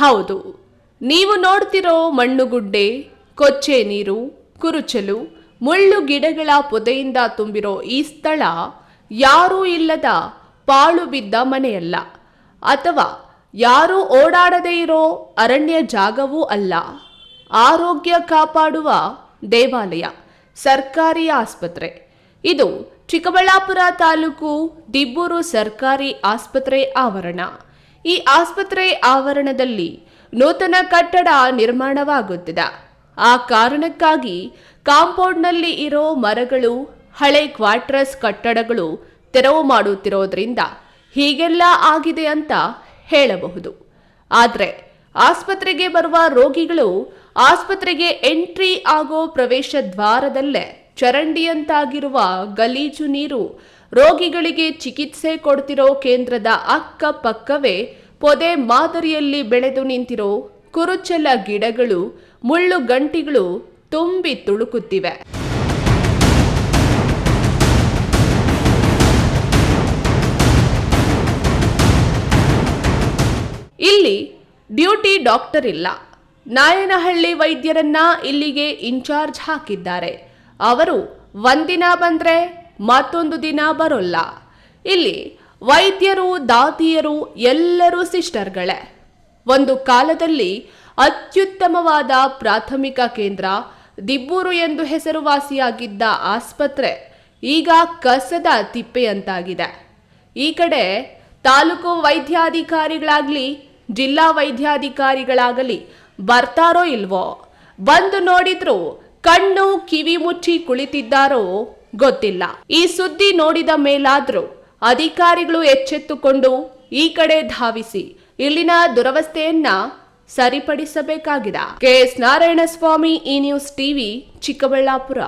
ಹೌದು. ನೀವು ನೋಡ್ತಿರೋ ಮಣ್ಣುಗುಡ್ಡೆ, ಕೊಚ್ಚೆ ನೀರು, ಕುರುಚಲು, ಮುಳ್ಳು ಗಿಡಗಳ ಪೊದೆಯಿಂದ ತುಂಬಿರೋ ಈ ಸ್ಥಳ ಯಾರೂ ಇಲ್ಲದ ಪಾಳು ಬಿದ್ದ ಮನೆಯಲ್ಲ. ಅಥವಾ ಯಾರೂ ಓಡಾಡದೇ ಇರೋ ಅರಣ್ಯ ಜಾಗವೂ ಅಲ್ಲ. ಆರೋಗ್ಯ ಕಾಪಾಡುವ ದೇವಾಲಯ, ಸರ್ಕಾರಿ ಆಸ್ಪತ್ರೆ. ಇದು ಚಿಕ್ಕಬಳ್ಳಾಪುರ ತಾಲೂಕು ದಿಬ್ಬೂರು ಸರ್ಕಾರಿ ಆಸ್ಪತ್ರೆ ಆವರಣ. ಈ ಆಸ್ಪತ್ರೆ ಆವರಣದಲ್ಲಿ ನೂತನ ಕಟ್ಟಡ ನಿರ್ಮಾಣವಾಗುತ್ತಿದೆ. ಆ ಕಾರಣಕ್ಕಾಗಿ ಕಾಂಪೌಂಡ್ನಲ್ಲಿ ಇರೋ ಮರಗಳು, ಹಳೆ ಕ್ವಾರ್ಟರ್ಸ್ ಕಟ್ಟಡಗಳು ತೆರವು ಮಾಡುತ್ತಿರೋದ್ರಿಂದ ಹೀಗೆಲ್ಲ ಆಗಿದೆ ಅಂತ ಹೇಳಬಹುದು. ಆದರೆ ಆಸ್ಪತ್ರೆಗೆ ಬರುವ ರೋಗಿಗಳು ಆಸ್ಪತ್ರೆಗೆ ಎಂಟ್ರಿ ಆಗೋ ಪ್ರವೇಶ ದ್ವಾರದಲ್ಲೇ ಚರಂಡಿಯಂತಾಗಿರುವ ಗಲೀಜು ನೀರು ರೋಗಿಗಳಿಗೆ ಚಿಕಿತ್ಸೆ ಕೊಡ್ತಿರೋ ಕೇಂದ್ರದ ಅಕ್ಕಪಕ್ಕವೇ ಪೊದೆ ಮಾದರಿಯಲ್ಲಿ ಬೆಳೆದು ನಿಂತಿರೋ ಕುರುಚಲ ಗಿಡಗಳು, ಮುಳ್ಳು ಗಂಟಿಗಳು ತುಂಬಿ ತುಳುಕುತ್ತಿವೆ. ಇಲ್ಲಿ ಡ್ಯೂಟಿ ಡಾಕ್ಟರ್ ಇಲ್ಲ. ನಾಯನಹಳ್ಳಿ ವೈದ್ಯರನ್ನ ಇಲ್ಲಿಗೆ ಇನ್ಚಾರ್ಜ್ ಹಾಕಿದ್ದಾರೆ. ಅವರು, ಒಂದಿನ ಬಂದ್ರೆ ಮತ್ತೊಂದು ದಿನ ಬರೋಲ್ಲ. ಇಲ್ಲಿ ವೈದ್ಯರು, ದಾದಿಯರು, ಎಲ್ಲರೂ ಸಿಸ್ಟರ್ಗಳೇ. ಒಂದು ಕಾಲದಲ್ಲಿ ಅತ್ಯುತ್ತಮವಾದ ಪ್ರಾಥಮಿಕ ಕೇಂದ್ರ ದಿಬ್ಬೂರು ಎಂದು ಹೆಸರುವಾಸಿಯಾಗಿದ್ದ ಆಸ್ಪತ್ರೆ ಈಗ ಕಸದ ತಿಪ್ಪೆಯಂತಾಗಿದೆ. ಈ ಕಡೆ ತಾಲೂಕು ವೈದ್ಯಾಧಿಕಾರಿಗಳಾಗಲಿ, ಜಿಲ್ಲಾ ವೈದ್ಯಾಧಿಕಾರಿಗಳಾಗಲಿ ಬರ್ತಾರೋ ಇಲ್ವೋ, ಬಂದು ನೋಡಿದ್ರು ಕಣ್ಣು ಕಿವಿ ಮುಚ್ಚಿ ಕುಳಿತಿದ್ದಾರೋ ಗೊತ್ತಿಲ್ಲ. ಈ ಸುದ್ದಿ ನೋಡಿದ ಮೇಲಾದ್ರೂ ಅಧಿಕಾರಿಗಳು ಎಚ್ಚೆತ್ತುಕೊಂಡು ಈ ಕಡೆ ಧಾವಿಸಿ, ಇಲ್ಲಿನ ದುರವಸ್ಥೆಯನ್ನ ಸರಿಪಡಿಸಬೇಕಾಗಿದೆ. ಕೆ ಎಸ್ ನಾರಾಯಣಸ್ವಾಮಿ, ಈ ನ್ಯೂಸ್ ಟಿವಿ, ಚಿಕ್ಕಬಳ್ಳಾಪುರ.